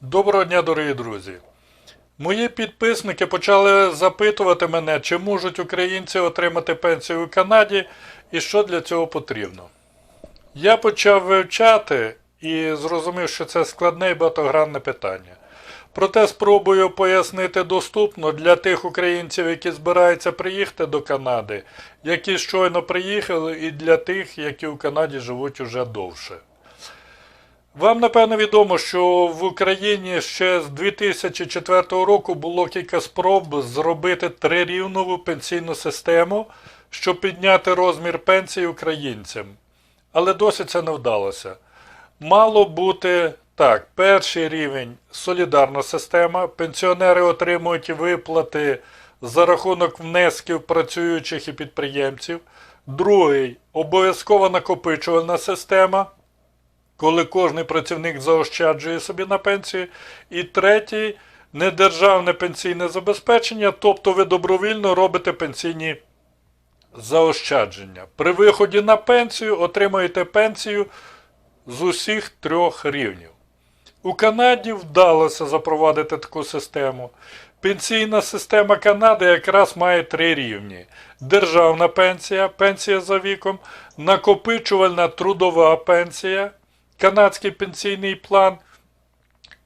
Доброго дня, дорогі друзі! Мої підписники почали запитувати мене, чи можуть українці отримати пенсію у Канаді і що для цього потрібно. Я почав вивчати і зрозумів, що це складне і багатогранне питання. Проте спробую пояснити доступно для тих українців, які збираються приїхати до Канади, які щойно приїхали, і для тих, які у Канаді живуть уже довше. Вам напевно відомо, що в Україні ще з 2004 року було кілька спроб зробити трирівнову пенсійну систему, щоб підняти розмір пенсії українцям. Але досі це не вдалося. Мало бути так, перший рівень солідарна система. Пенсіонери отримують виплати за рахунок внесків працюючих і підприємців. Другий обов'язкова накопичувальна система коли кожний працівник заощаджує собі на пенсію. І третій недержавне пенсійне забезпечення, тобто ви добровільно робите пенсійні заощадження. При виході на пенсію отримуєте пенсію з усіх трьох рівнів. У Канаді вдалося запровадити таку систему. Пенсійна система Канади якраз має три рівні: державна пенсія, пенсія за віком, накопичувальна трудова пенсія, канадський пенсійний план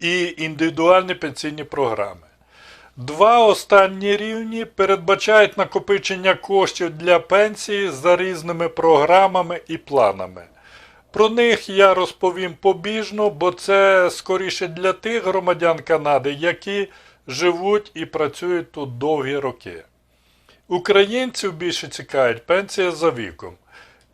і індивідуальні пенсійні програми. Два останні рівні передбачають накопичення коштів для пенсії за різними програмами і планами. Про них я розповім побіжно, бо це скоріше для тих громадян Канади, які живуть і працюють тут довгі роки. Українців більше цікавить пенсія за віком.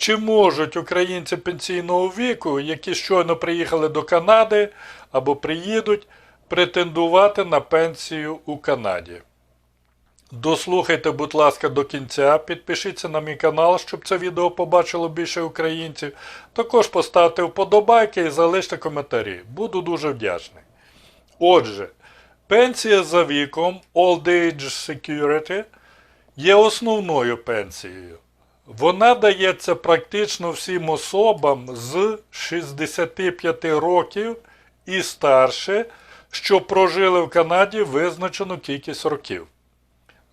Чи можуть українці пенсійного віку, які щойно приїхали до Канади або приїдуть, претендувати на пенсію у Канаді? Дослухайте, будь ласка, до кінця, підпишіться на мій канал, щоб це відео побачило більше українців. Також поставте вподобайки і залиште коментарі. Буду дуже вдячний. Отже, пенсія за віком Old Age Security є основною пенсією. Вона дається практично всім особам з 65 років і старше, що прожили в Канаді визначену кількість років.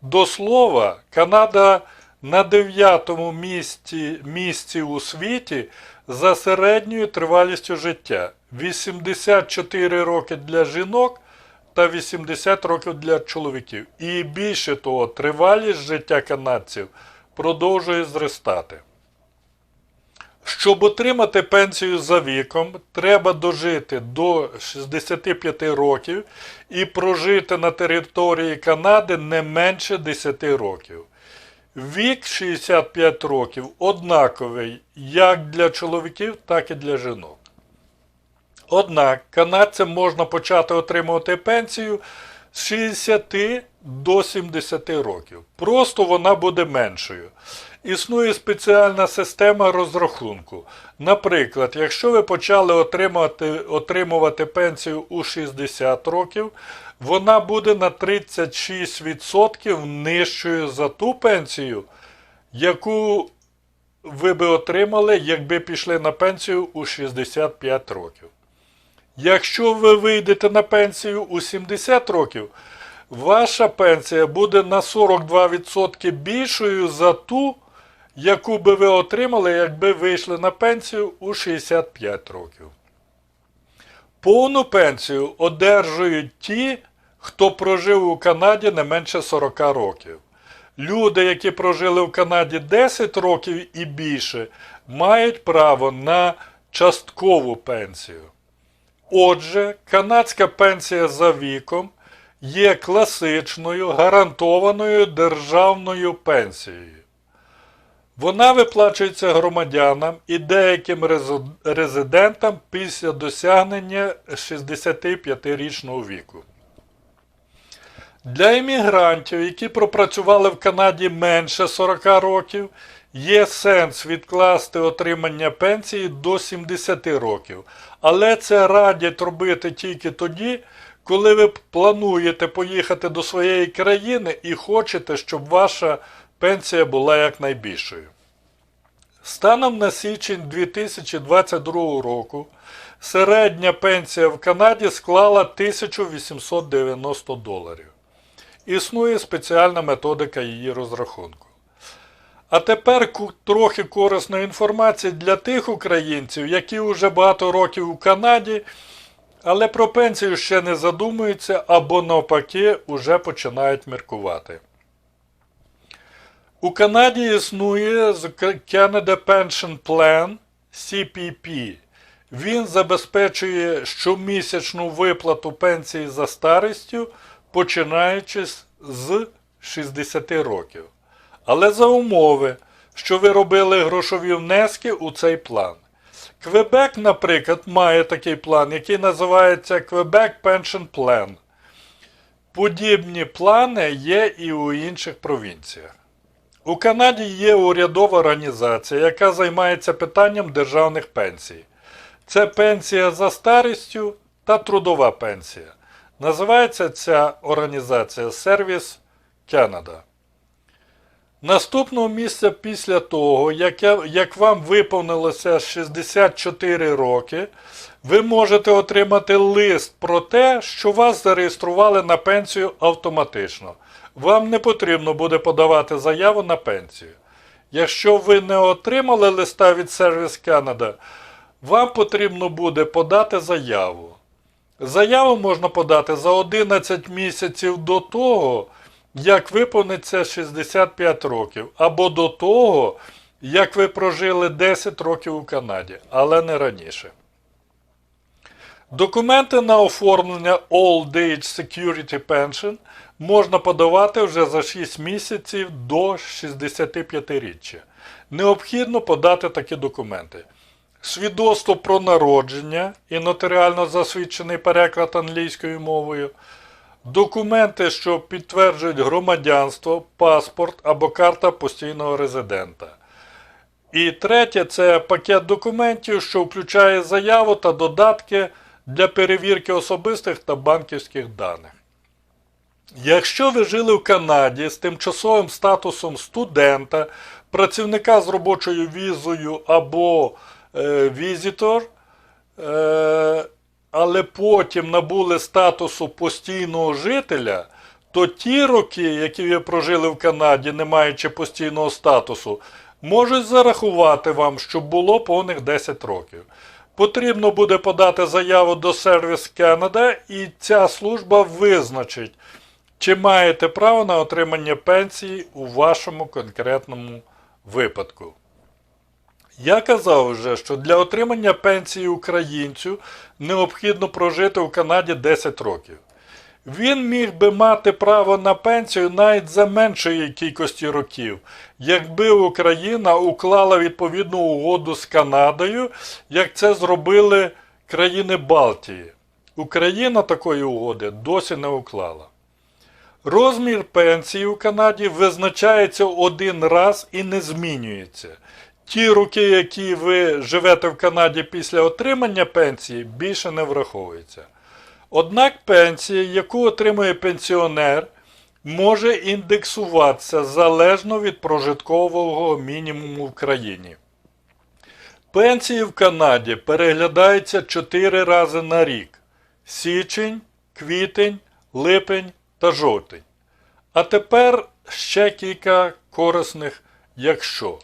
До слова, Канада на 9-му місці, місці у світі за середньою тривалістю життя 84 роки для жінок та 80 років для чоловіків. І більше того, тривалість життя канадців продовжує зростати. Щоб отримати пенсію за віком, треба дожити до 65 років і прожити на території Канади не менше 10 років. Вік 65 років однаковий як для чоловіків, так і для жінок. Однак канадцям можна почати отримувати пенсію з 60 до 70 років. Просто вона буде меншою. Існує спеціальна система розрахунку. Наприклад, якщо ви почали отримувати, отримувати пенсію у 60 років, вона буде на 36% нижчою за ту пенсію, яку ви би отримали, якби пішли на пенсію у 65 років. Якщо ви вийдете на пенсію у 70 років, ваша пенсія буде на 42% більшою за ту, яку би ви отримали, якби вийшли на пенсію у 65 років. Повну пенсію одержують ті, хто прожив у Канаді не менше 40 років. Люди, які прожили в Канаді 10 років і більше, мають право на часткову пенсію. Отже, канадська пенсія за віком є класичною гарантованою державною пенсією. Вона виплачується громадянам і деяким резидентам після досягнення 65-річного віку. Для іммігрантів, які пропрацювали в Канаді менше 40 років, є сенс відкласти отримання пенсії до 70 років. Але це радять робити тільки тоді, коли ви плануєте поїхати до своєї країни і хочете, щоб ваша пенсія була якнайбільшою. Станом на січень 2022 року середня пенсія в Канаді склала 1890 доларів. Існує спеціальна методика її розрахунку. А тепер трохи корисної інформації для тих українців, які вже багато років у Канаді, але про пенсію ще не задумуються або навпаки вже починають міркувати. У Канаді існує Canada Pension Plan CPP. Він забезпечує щомісячну виплату пенсії за старістю, починаючи з 60 років. Але за умови, що ви робили грошові внески у цей план. Квебек, наприклад, має такий план, який називається Quebec Pension Plan. Подібні плани є і у інших провінціях. У Канаді є урядова організація, яка займається питанням державних пенсій. Це пенсія за старістю та трудова пенсія. Називається ця організація Сервіс Canada. Наступного місця після того, як, я, як вам виповнилося 64 роки, ви можете отримати лист про те, що вас зареєстрували на пенсію автоматично. Вам не потрібно буде подавати заяву на пенсію. Якщо ви не отримали листа від Service Canada, вам потрібно буде подати заяву. Заяву можна подати за 11 місяців до того, як виповниться 65 років, або до того, як ви прожили 10 років у Канаді, але не раніше. Документи на оформлення Old Age Security Pension можна подавати вже за 6 місяців до 65-річчя. Необхідно подати такі документи. Свідоцтво про народження і нотаріально засвідчений переклад англійською мовою, документи, що підтверджують громадянство, паспорт або карта постійного резидента. І третє це пакет документів, що включає заяву та додатки для перевірки особистих та банківських даних. Якщо ви жили в Канаді з тимчасовим статусом студента, працівника з робочою візою або е, візитор, е, але потім набули статусу постійного жителя, то ті роки, які ви прожили в Канаді, не маючи постійного статусу, можуть зарахувати вам, що було повних 10 років. Потрібно буде подати заяву до Service Canada і ця служба визначить, чи маєте право на отримання пенсії у вашому конкретному випадку. Я казав вже, що для отримання пенсії українцю необхідно прожити в Канаді 10 років. Він міг би мати право на пенсію навіть за меншої кількості років, якби Україна уклала відповідну угоду з Канадою, як це зробили країни Балтії. Україна такої угоди досі не уклала. Розмір пенсії у Канаді визначається один раз і не змінюється. Ті роки, які ви живете в Канаді після отримання пенсії, більше не враховуються. Однак пенсія, яку отримує пенсіонер, може індексуватися залежно від прожиткового мінімуму в країні. Пенсії в Канаді переглядаються 4 рази на рік: січень, квітень, липень та жовтень. А тепер ще кілька корисних якщо.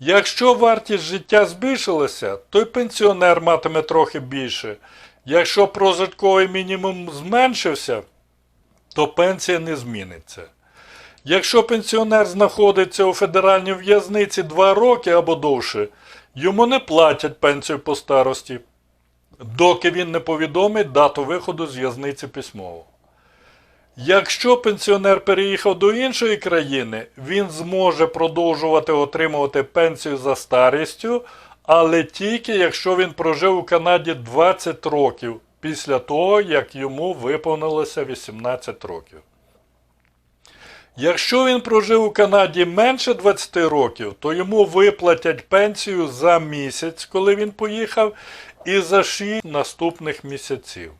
Якщо вартість життя збільшилася, то й пенсіонер матиме трохи більше. Якщо прожитковий мінімум зменшився, то пенсія не зміниться. Якщо пенсіонер знаходиться у федеральній в'язниці 2 роки або довше, йому не платять пенсію по старості, доки він не повідомить дату виходу з в'язниці письмово. Якщо пенсіонер переїхав до іншої країни, він зможе продовжувати отримувати пенсію за старістю, але тільки якщо він прожив у Канаді 20 років після того, як йому виповнилося 18 років. Якщо він прожив у Канаді менше 20 років, то йому виплатять пенсію за місяць, коли він поїхав, і за 6 наступних місяців.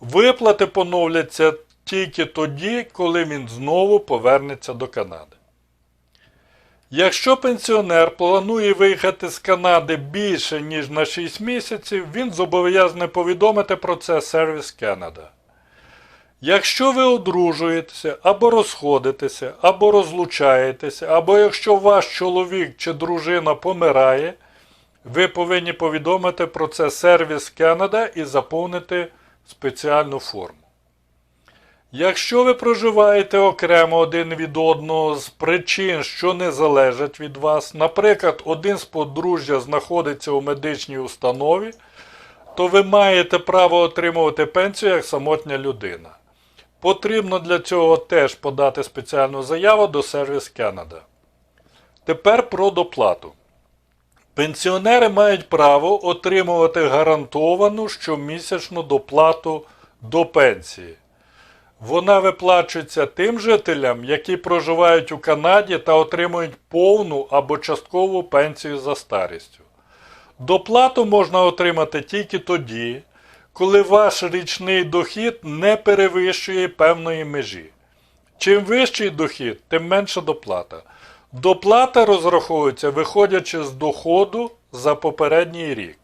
Виплати поновляться тільки тоді, коли він знову повернеться до Канади. Якщо пенсіонер планує виїхати з Канади більше, ніж на 6 місяців, він зобов'язаний повідомити про це сервіс Canada. Якщо ви одружуєтеся, або розходитеся, або розлучаєтеся, або якщо ваш чоловік чи дружина помирає, ви повинні повідомити про це сервіс Canada і заповнити спеціальну форму. Якщо ви проживаєте окремо один від одного з причин, що не залежать від вас, наприклад, один з подружжя знаходиться у медичній установі, то ви маєте право отримувати пенсію як самотня людина. Потрібно для цього теж подати спеціальну заяву до Сервіс Canada. Тепер про доплату. Пенсіонери мають право отримувати гарантовану щомісячну доплату до пенсії. Вона виплачується тим жителям, які проживають у Канаді та отримують повну або часткову пенсію за старістю. Доплату можна отримати тільки тоді, коли ваш річний дохід не перевищує певної межі. Чим вищий дохід, тим менша доплата. Доплата розраховується виходячи з доходу за попередній рік.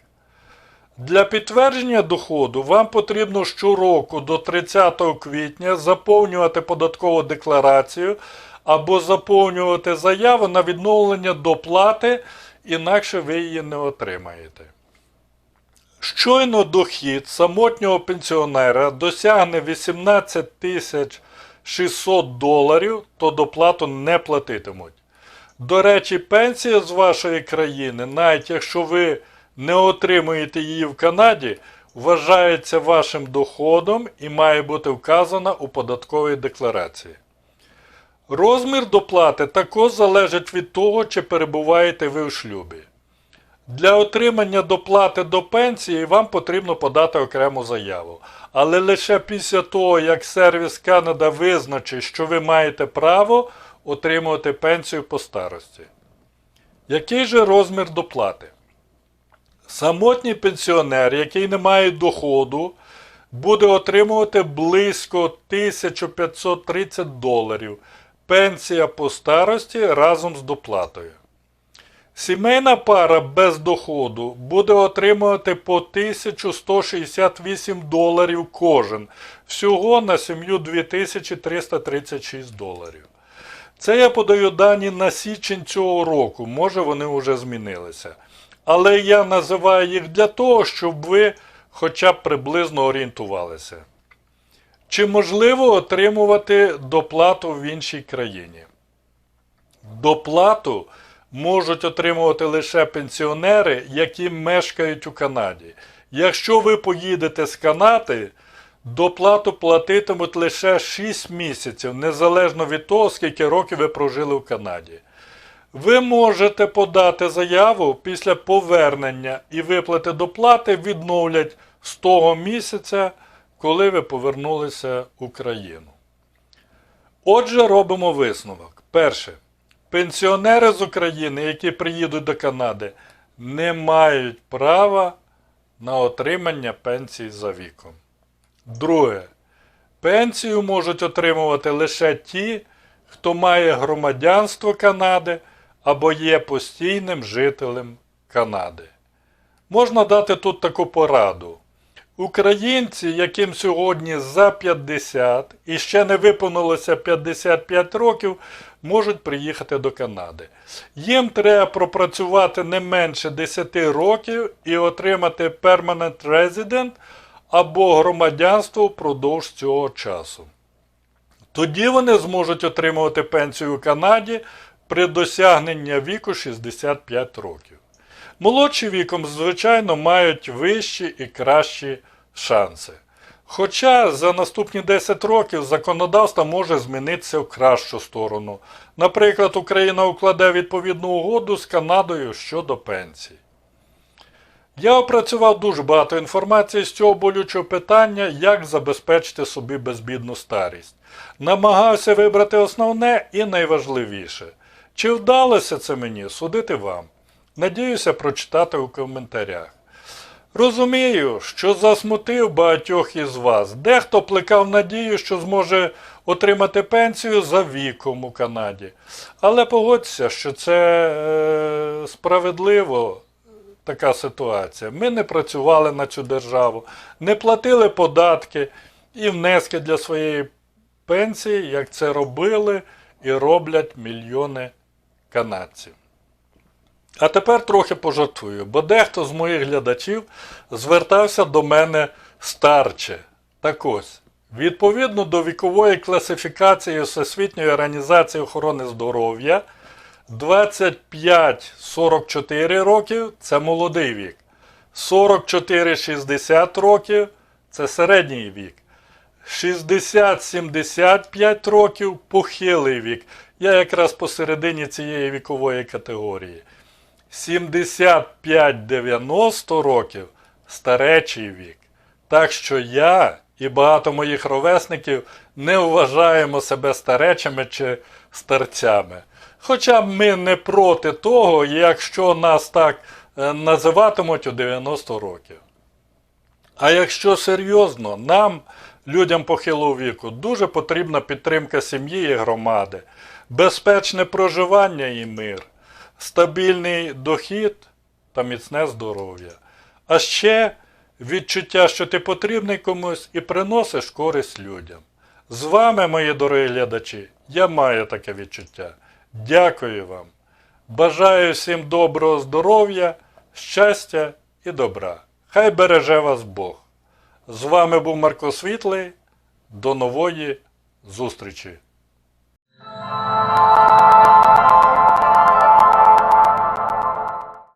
Для підтвердження доходу вам потрібно щороку до 30 квітня заповнювати податкову декларацію або заповнювати заяву на відновлення доплати, інакше ви її не отримаєте. Щойно дохід самотнього пенсіонера досягне 18 тисяч 600 доларів, то доплату не платитимуть. До речі, пенсія з вашої країни, навіть якщо ви не отримуєте її в Канаді, вважається вашим доходом і має бути вказана у податковій декларації. Розмір доплати також залежить від того, чи перебуваєте ви у шлюбі. Для отримання доплати до пенсії вам потрібно подати окрему заяву. Але лише після того, як сервіс Канада визначить, що ви маєте право отримувати пенсію по старості. Який же розмір доплати? Самотній пенсіонер, який не має доходу, буде отримувати близько 1530 доларів. Пенсія по старості разом з доплатою. Сімейна пара без доходу буде отримувати по 1168 доларів кожен. Всього на сім'ю 2336 доларів. Це я подаю дані на січень цього року, може вони вже змінилися. Але я називаю їх для того, щоб ви хоча б приблизно орієнтувалися. Чи можливо отримувати доплату в іншій країні? Доплату можуть отримувати лише пенсіонери, які мешкають у Канаді. Якщо ви поїдете з Канади, доплату платитимуть лише 6 місяців, незалежно від того, скільки років ви прожили в Канаді. Ви можете подати заяву після повернення і виплати доплати відновлять з того місяця, коли ви повернулися в Україну. Отже, робимо висновок. Перше. Пенсіонери з України, які приїдуть до Канади, не мають права на отримання пенсії за віком. Друге. Пенсію можуть отримувати лише ті, хто має громадянство Канади або є постійним жителем Канади. Можна дати тут таку пораду. Українці, яким сьогодні за 50 і ще не виповнилося 55 років, можуть приїхати до Канади. Їм треба пропрацювати не менше 10 років і отримати Permanent Resident або громадянство впродовж цього часу. Тоді вони зможуть отримувати пенсію у Канаді при досягненні віку 65 років. Молодші віком, звичайно, мають вищі і кращі шанси. Хоча за наступні 10 років законодавство може змінитися в кращу сторону. Наприклад, Україна укладе відповідну угоду з Канадою щодо пенсій. Я опрацював дуже багато інформації з цього болючого питання, як забезпечити собі безбідну старість. Намагався вибрати основне і найважливіше. Чи вдалося це мені судити вам? Надіюся прочитати у коментарях. Розумію, що засмутив багатьох із вас. Дехто плекав надію, що зможе отримати пенсію за віком у Канаді. Але погодься, що це е, справедливо така ситуація. Ми не працювали на цю державу, не платили податки і внески для своєї пенсії, як це робили і роблять мільйони канадців. А тепер трохи пожартую, бо дехто з моїх глядачів звертався до мене старче. Так ось, відповідно до вікової класифікації Всесвітньої організації охорони здоров'я, 25-44 років це молодий вік. 44-60 років це середній вік. 60-75 років похилий вік. Я якраз посередині цієї вікової категорії. 75-90 років старечий вік. Так що я і багато моїх ровесників не вважаємо себе старечими чи старцями. Хоча ми не проти того, якщо нас так е, називатимуть у 90 років. А якщо серйозно, нам, людям похилого віку, дуже потрібна підтримка сім'ї і громади, безпечне проживання і мир, стабільний дохід та міцне здоров'я. А ще відчуття, що ти потрібний комусь і приносиш користь людям. З вами, мої дорогі глядачі, я маю таке відчуття. Дякую вам. Бажаю всім доброго здоров'я, щастя і добра. Хай береже вас Бог. З вами був Марко Світлий. До нової зустрічі!